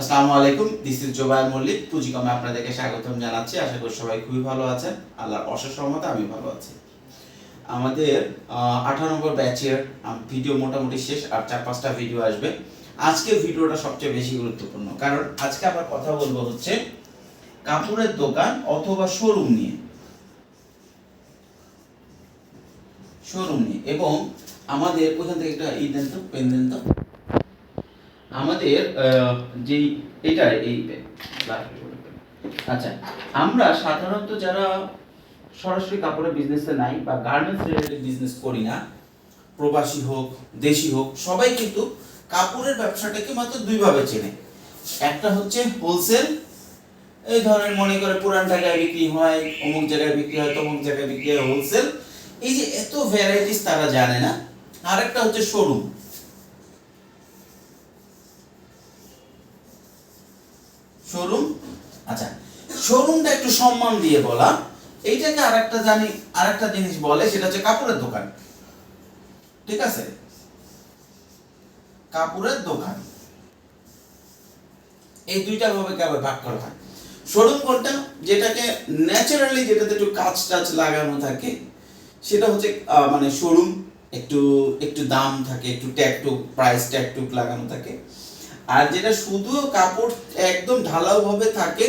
আসসালামু আলাইকুম this is Zobayer Mallik, পুঁজিকমে আপনাদেরকে স্বাগতম জানাচ্ছি। আশা করি সবাই খুবই ভালো আছেন। আল্লাহর অশেষ রহমতে আমি ভালো আছি। আমাদের আঠারো নম্বর ব্যাচের ভিডিও মোটামুটি শেষ, আর চার পাঁচটা ভিডিও আসবে। আজকের ভিডিওটা সবচেয়ে বেশি গুরুত্বপূর্ণ, কারণ আজকে আবার কথা বলব হচ্ছে কাপড়ের দোকান অথবা শোরুম নিয়ে। শোরুম নিয়ে, এবং আমাদের ওখান থেকে একটা ই দেন তো তো? আমাদের যেই এটা, এই আচ্ছা আমরা সাধারণত যারা সরাসরি কাপড়ের বিজনেসে নাই বা গার্মেন্টস রিলেটেড বিজনেস করি না, প্রবাসী হোক, দেশি হোক, সবাই কিন্তু কাপড়ের ব্যবসাটাকে মাত্র দুইভাবে চেনে। একটা হচ্ছে হোলসেল এই ধরনের মনে করে পুরান জায়গায় বিক্রি হয়, অমুক জায়গায় বিক্রি হয়, তমুক জায়গায় বিক্রি হয় হোলসেল এই যে এত ভ্যারাইটিস তারা জানে না। আরেকটা হচ্ছে শোরুম শোরুম? আচ্ছা শোরুমটা একটু সম্মান দিয়ে বলা। এইটাকে আরেকটা জানি, আরেকটা জিনিস বলে, সেটা হচ্ছে কাপড়ের দোকান। ঠিক আছে? কাপড়ের দোকান। এই দুইটা ভাবে কেবল ভাগ করা হয়? শোরুম কোনটা? যেটাকে ন্যাচারালি যেটাতে একটু কাজ টাচ লাগানো থাকে, সেটা হচ্ছে মানে শোরুম, একটু একটু দাম থাকে, একটু ট্যাগটুক প্রাইস ট্যাগটুক লাগানো থাকে। আর যেটা শুধু কাপড় একদম ঢালাও ভাবে থাকে,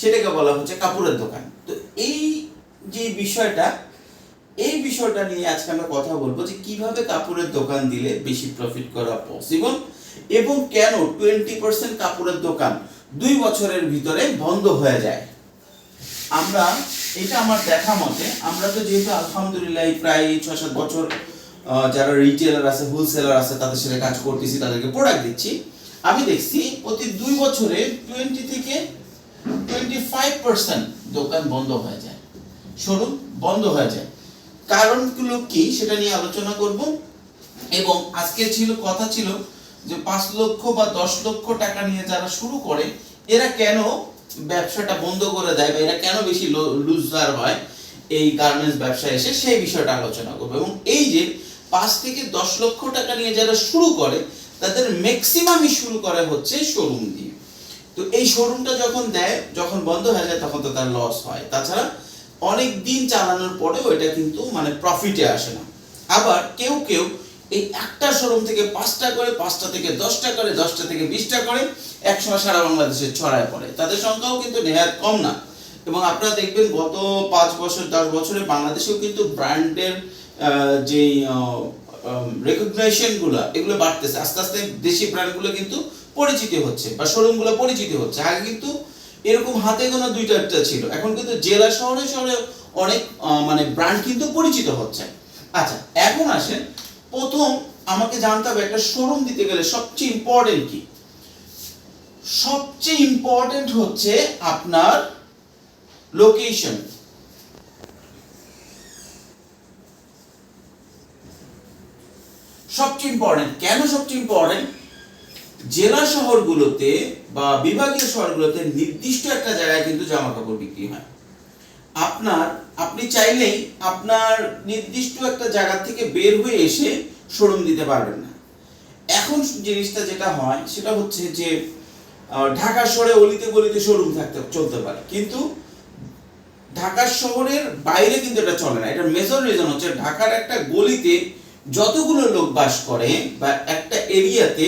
সেটাকে বলা হচ্ছে কাপড়ের দোকান। তো এই যে বিষয়টা, এই বিষয়টা নিয়ে আজকে আমরা কথা বলব যে কীভাবে কাপড়ের দোকান দিলে বেশি প্রফিট করা পসিবল এবং কেন টোয়েন্টি পার্সেন্ট কাপড়ের দোকান দুই বছরের ভিতরে বন্ধ হয়ে যায়। আমরা, এটা আমার দেখা মতে, আমরা তো যেহেতু আলহামদুলিল্লাহ প্রায় ছয় সাত বছর যারা রিটেলার আছে হোলসেলার আছে, তাদের সাথে কাজ করতেছি, তাদেরকে প্রোডাক্ট দিচ্ছি আমি দেখছি প্রতি দুই বছরে টোয়েন্টি থেকে টোয়েন্টি ফাইভ পার্সেন্ট দোকান বন্ধ হয়ে যায়। শোরুম বন্ধ হয়ে যায়। কারণগুলো কি সেটা নিয়ে আলোচনা করব। এবং আজকে ছিল, কথা ছিল যে পাঁচ লক্ষ বা দশ লক্ষ টাকা নিয়ে যারা শুরু করে, এরা কেন ব্যবসাটা বন্ধ করে দেয় বা এরা কেন বেশি লুজার হয় এই গার্মেন্টস ব্যবসায় এসে, সেই বিষয়টা আলোচনা করব। এবং এই যে পাঁচ থেকে দশ লক্ষ টাকা নিয়ে যারা শুরু করে তাদের ম্যাক্সিমামই শুরু করে হচ্ছে শোরুম দিয়ে। তো এই শোরুমটা যখন দেয়, যখন বন্ধ হয়ে যায়, তখন তো তার লস হয়। তাছাড়া অনেক দিন চালানোর পরেও এটা কিন্তু মানে প্রফিটে আসে না। আবার কেউ কেউ এই একটা শোরুম থেকে পাঁচটা করে, পাঁচটা থেকে দশটা করে, দশটা থেকে বিশটা করে একসময় সারা বাংলাদেশে ছড়ায় পড়ে। তাদের সংখ্যাও কিন্তু নেহাত কম না। এবং আপনারা দেখবেন গত পাঁচ বছর, দশ বছরে বাংলাদেশেও কিন্তু ব্র্যান্ডের যে রেকগনাইজেশনগুলো, এগুলো বাড়তেছে। আস্তে আস্তে দেশি ব্র্যান্ডগুলো কিন্তু পরিচিত হচ্ছে বা শোরুমগুলো পরিচিত হচ্ছে। আগে কিন্তু এরকম হাতে গোনা দুইটা একটা ছিল। এখন কিন্তু জেলা শহরে শহরে অনেক মানে ব্র্যান্ড কিন্তু পরিচিত হচ্ছে। আচ্ছা এখন আসেন, প্রথম আমাকে জানতে হবে একটা শোরুম দিতে গেলে সবচেয়ে ইম্পর্টেন্ট কি? সবচেয়ে ইম্পর্টেন্ট হচ্ছে আপনার লোকেশন সবচেয়ে ইম্পর্টেন্ট কেন সবচেয়ে ইম্পর্টেন্ট জেলা শহরগুলোতে বা বিভাগীয় শহরগুলোতে নির্দিষ্ট একটা জায়গায় কিন্তু জামা কাপড় বিক্রি হয়। আপনার, আপনি চাইলেই আপনার নির্দিষ্ট একটা জায়গা থেকে বের হয়ে এসে শোরুম দিতে পারবেন না। এখন জিনিসটা যেটা হয়, সেটা হচ্ছে যে ঢাকা শহরে অলিতে গলিতে শোরুম থাকতে, চলতে পারে। কিন্তু ঢাকার শহরের বাইরে কিন্তু এটা চলে না। এটার মেজর রিজন হচ্ছে ঢাকার একটা গলিতে যতগুলো লোক বাস করে বা একটা এরিয়াতে,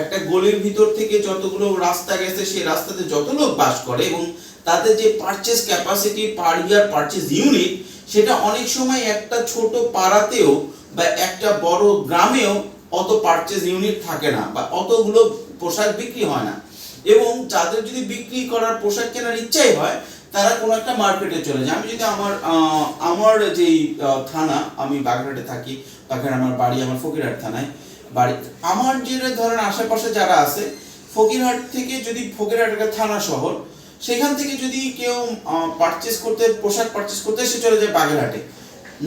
একটা গলির ভিতর থেকে যতগুলো রাস্তা গেছে, সেই রাস্তাতে যত লোক বাস করে এবং তাদের যে purchase capacity per year purchase unit সেটা অনেক সময় একটা ছোট পাড়াতেও বা একটা বড় গ্রামেও অত পারচেস ইউনিট থাকে না বা অতগুলো পোশাক বিক্রি হয় না। এবং যাদের যদি বিক্রি করার পোশাক কেনার ইচ্ছাই হয়, তারা কোনো একটা মার্কেটে চলে যায়। আমি যদি আমার আমার যেই থানা, আমি বাগেরহাটে থাকি বাগেরহাট আমার বাড়ি আমার ফকিরহাট থানায়। বাড়ি আমার যে ধরেন আশেপাশে যারা আছে, ফকিরহাট থেকে যদি ফকিরহাট একটা থানা শহর, সেখান থেকে যদি কেউ পারচেস করতে, পোশাক পারচেস করতে, সে চলে যায় বাগেরহাটে।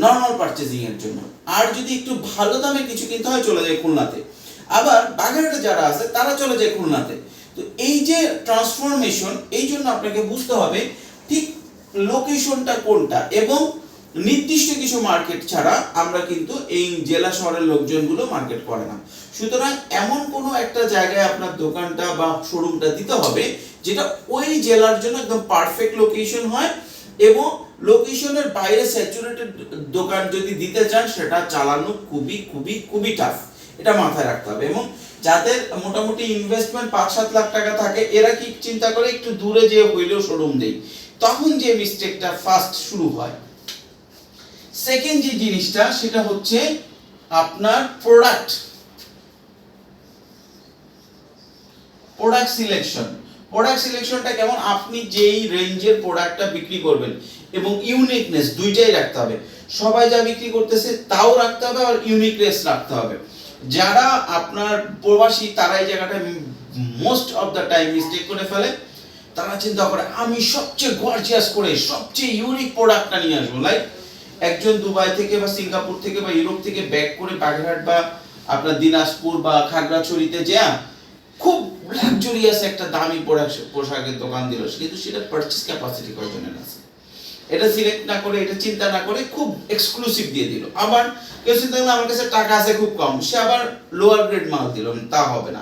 নর্মাল পারচেজিং এর জন্য। আর যদি একটু ভালো দামে কিছু কিনতে হয়, চলে যায় খুলনাতে। আবার বাগেরহাটে যারা আছে, তারা চলে যায় খুলনাতে। তো এই যে ট্রান্সফরমেশন এই জন্য আপনাকে বুঝতে হবে ঠিক লোকেশনটা কোনটা এবং নির্দিষ্ট কিছু মার্কেট ছাড়া আমরা কিন্তু এই জেলা শহরের লোকজনগুলো মার্কেট করে না। সুতরাং এমন কোনো একটা জায়গায় আপনার দোকানটা বা শোরুমটা দিতে হবে, যেটা ওই জেলার জন্য একদম পারফেক্ট লোকেশন হয় এবং লোকেশনের বাইরে স্যাচুরেটেড দোকান যদি দিতে চান, সেটা চালানো খুবই খুবই খুবই টাফ এটা মাথায় রাখতে হবে এবং যাদের মোটামুটি ইনভেস্টমেন্ট পাঁচ সাত লাখ টাকা থাকে, এরা কি চিন্তা করে একটু দূরে যে হইলেও শোরুম দেই তখন যে মিস্টেকটা ফার্স্ট শুরু হয়। সেকেন্ড যে জিনিসটা, সেটা হচ্ছে আপনার প্রোডাক্ট প্রোডাক্ট সিলেকশন প্রোডাক্ট সিলেকশনটা কেমন? আপনি যেই রেঞ্জের প্রোডাক্টটা বিক্রি করবেন এবং ইউনিকনেস দুইটাই রাখতে হবে। সবাই যা বিক্রি করতেছে, তাও রাখতে হবে আর ইউনিকনেস রাখতে হবে। যারা আপনার প্রবাসী, তারা এই জায়গাটা most of the time mistake করে ফেলে। তারা চিন্তা করে, আমি সবচেয়ে গর্জিয়াস করে, সবচেয়ে ইউনিক প্রোডাক্টটা নিয়ে আসব। লাইক একজন দুবাই থেকে বা সিঙ্গাপুর থেকে বা ইউরোপ থেকে ব্যাক করে বাগেরহাট বা আপনার দিনাজপুর বা খাগড়াছড়িতে যা খুব লাক্সারিয়াস একটা দামি পোশাক পোশাকের দোকান দিল কিন্তু সেটা পারচেস ক্যাপাসিটি কয়জনের আছে? এটা সিলেক্ট না করে, এটা চিন্তা না করে খুব এক্সক্লুসিভ দিয়ে দিল। আবার কেউ চিন্তা করল আমার কাছে টাকা আছে খুব কম। সে আবার লোয়ার গ্রেড মাল দিল। তা হবে না।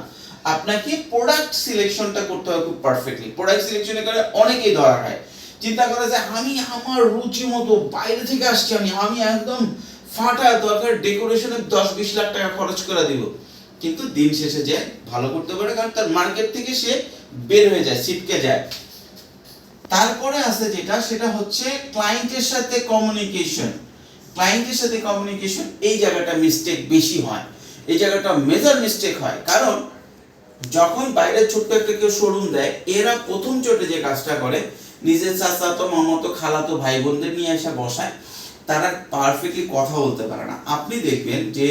আপনাকে প্রোডাক্ট সিলেকশনটা করতে হবে খুব পারফেক্টলি প্রোডাক্ট সিলেকশনের কারণে অনেকেই ধরা খায়। চিন্তা করে যে আমি আমার রুচি মতো বাইরে থেকে আসছি, আমি আমি একদম ফাটা দরকার ডেকোরেশনে দশ বিশ লাখ টাকা খরচ করে দিব। কিন্তু দিন শেষে যে ভালো করতে পারে, কারণ তার মার্কেট থেকে সে বের হয়ে যায়, ছিটকে যায়। তারপরে আছে যেটা, সেটা হচ্ছে ক্লায়েন্টের সাথে কমিউনিকেশন ক্লায়েন্টের সাথে কমিউনিকেশন এই জায়গাটা মিস্টেক বেশি হয়। এই জায়গাটা মেজর মিস্টেক হয়। কারণ যখন বাইরে ছোট্ট একটা কেউ শোরুম দেয়, এরা প্রথম চোটে যে কাজটা করে নিজের চাচাতো মামাতো খালাতো ভাই বোনদের নিয়ে এসে বসায়, তারা পারফেক্টলি কথা বলতে পারে না। আপনি দেখবেন যে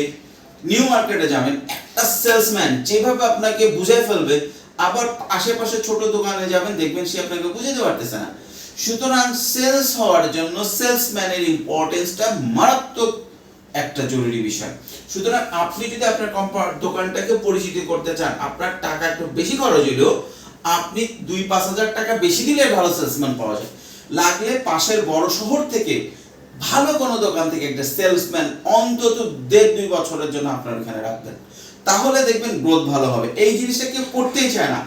নিউ মার্কেটে যাবেন, একটা সেলসম্যান যেভাবে আপনাকে বুঝাই ফেলবে, আবার আশেপাশে ছোট দোকানে যাবেন, দেখবেন সে আপনাকে বুঝাতে পারতেছে না। সুতরাং সেলস হওয়ার জন্য সেলসম্যানের ইম্পর্টেন্সটা মারাত্মক একটা জরুরি বিষয়। সুতরাং আপনি যদি আপনার দোকানটাকে পরিচিত করতে চান, আপনার টাকা একটু বেশি খরচ হলেও আপনি দুই পাঁচ হাজার টাকা বেশি দিলে ভালো সেলসম্যান পাওয়া যায়। লাগলে পাশের বড় শহর থেকে ভালো কোনো দোকান থেকে একটা সেলসম্যান অন্তত দেড় দুই বছরের জন্য আপনার ওখানে রাখবেন। তাহলে দেখবেন গ্রোথ ভালো হবে। এই জিনিসটা কেউ করতেই চায় না।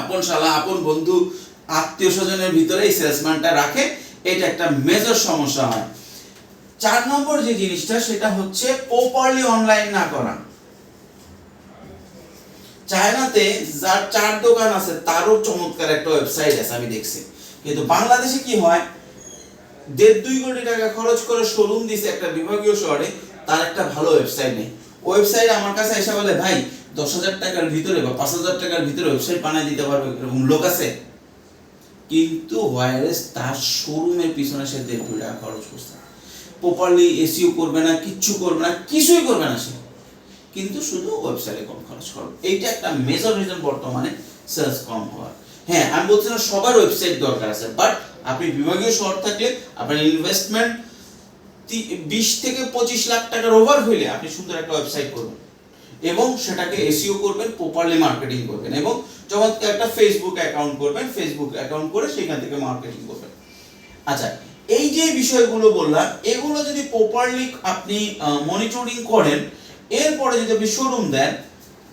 আপন শালা, আপন বন্ধু, আত্মীয় স্বজনের ভিতরে এই সেলসম্যানটা রাখে, এটা একটা মেজর সমস্যা হয়। চার নম্বর যে জিনিসটা, সেটা হচ্ছে প্রপারলি অনলাইন না করা। চায়নাতে যার চার দোকান আছে, তারও চমৎকার একটা ওয়েবসাইট আছে, আমি দেখছি। কিন্তু বাংলাদেশে কি হয়, দেড় দুই কোটি টাকা খরচ করে শোরুম দিছে একটা বিভাগীয় শহরে, তার একটা ভালো ওয়েবসাইট নেই। ওয়েবসাইট আমার কাছে এসে বলে, ভাই, দশ হাজার টাকার ভিতরে বা পাঁচ হাজার টাকার ভিতরে ওয়েবসাইট বানাই দিতে পারবে? এরকম লোক আছে। কিন্তু ওয়ারলেস তার শোরুমের পিছনে সে দেড় কোটি টাকা খরচ করছে। প্রপারলি এসিও করবে না, কিচ্ছু করবে না, কিছুই করবে না সে। কিন্তু শুধু ওয়েবসাইটে কম খরচ করবে এইটা একটা মেজর রিজন বর্তমানে সেলস কম হওয়ার। হ্যাঁ আমি বলছি না সবার ওয়েবসাইট দরকার আছে বাট আপনি বিভাগীয় শহর থাকলে আপনার ইনভেস্টমেন্ট বিশ থেকে পঁচিশ লাখ টাকার ওভার হইলে আপনি সুন্দর একটা ওয়েবসাইট করবেন। এবং সেটাকে এসিও করবেন প্রপারলি মার্কেটিং করবেন এবং যখন একটা ফেসবুক অ্যাকাউন্ট করবেন ফেসবুক অ্যাকাউন্ট করে সেখান থেকে মার্কেটিং করবেন। আচ্ছা এই যে বিষয়গুলো বললাম, এগুলো যদি প্রপারলি আপনি মনিটরিং করেন এরপরে যদি আপনি শোরুম দেন,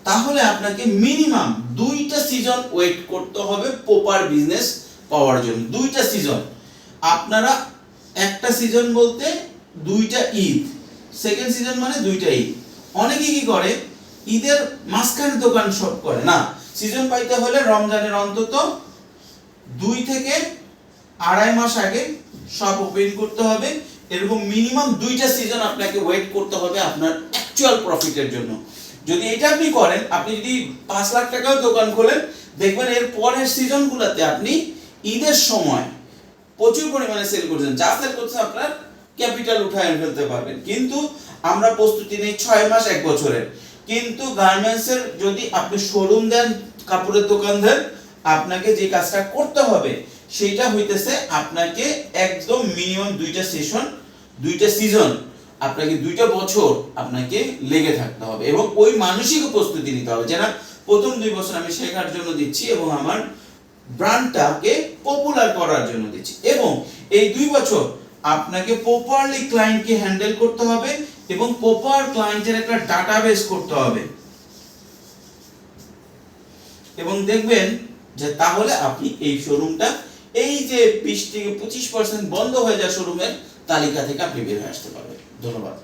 তাহলে আপনাকে মিনিমাম দুইটা সিজন ওয়েট করতে হবে প্রপার বিজনেস পাওয়ার জন্য। দুইটা সিজন আপনারা একটা সিজন বলতে দুইটা ঈদ। সেকেন্ড সিজন মানে দুইটা ঈদ। অনেকে কি করে? ঈদের মাঝখানে দোকান সব করে। না সিজন পাইতে হলে রমজানের অন্তত দুই থেকে আড়াই মাস আগে সব ওপেন করতে হবে। এরকম মিনিমাম দুইটা সিজন আপনাকে ওয়েট করতে হবে আপনার অ্যাকচুয়াল প্রফিটের জন্য। যদি এটা আপনি করেন, আপনি যদি পাঁচ লাখ টাকাও দোকান খোলেন, দেখবেন এর পরের সিজনগুলোতে আপনি ঈদের সময় প্রচুর পরিমাণে সেল করছেন। যা সেল করছেন আপনার ক্যাপিটাল উঠায় ফেলতে পারবেন। কিন্তু আমরা প্রস্তুতি নেই ছয় মাস, এক বছরের। কিন্তু গার্মেন্টসের যদি আপনি শোরুম দেন, কাপড়ের দোকান দেন, আপনাকে যে কাজটা করতে হবে সেইটা হইতেছে আপনাকে একদম মিনিমাম দুইটা সেশন দুইটা সিজন আপনাকে দুইটা বছর আপনাকে লেগে থাকতে হবে এবং ওই মানসিক প্রস্তুতি নিতে হবে যেটা প্রথম দুই বছর আমি শেখার জন্য দিচ্ছি এবং আমার ব্র্যান্ডটাকে পপুলার করার জন্য দিচ্ছি। এবং এই দুই বছর আপনাকে প্রপারলি ক্লায়েন্টকে হ্যান্ডেল করতে হবে এবং প্রপার ক্লায়েন্টের একটা ডাটাবেস করতে হবে। এবং দেখবেন যে তাহলে আপনি এই শোরুমটা এই যে বিশ থেকে পঁচিশ পার্সেন্ট বন্ধ হয়ে যায় শোরুমের তালিকা থেকে আপনি বের হয়ে আসতে পারবেন। ধন্যবাদ।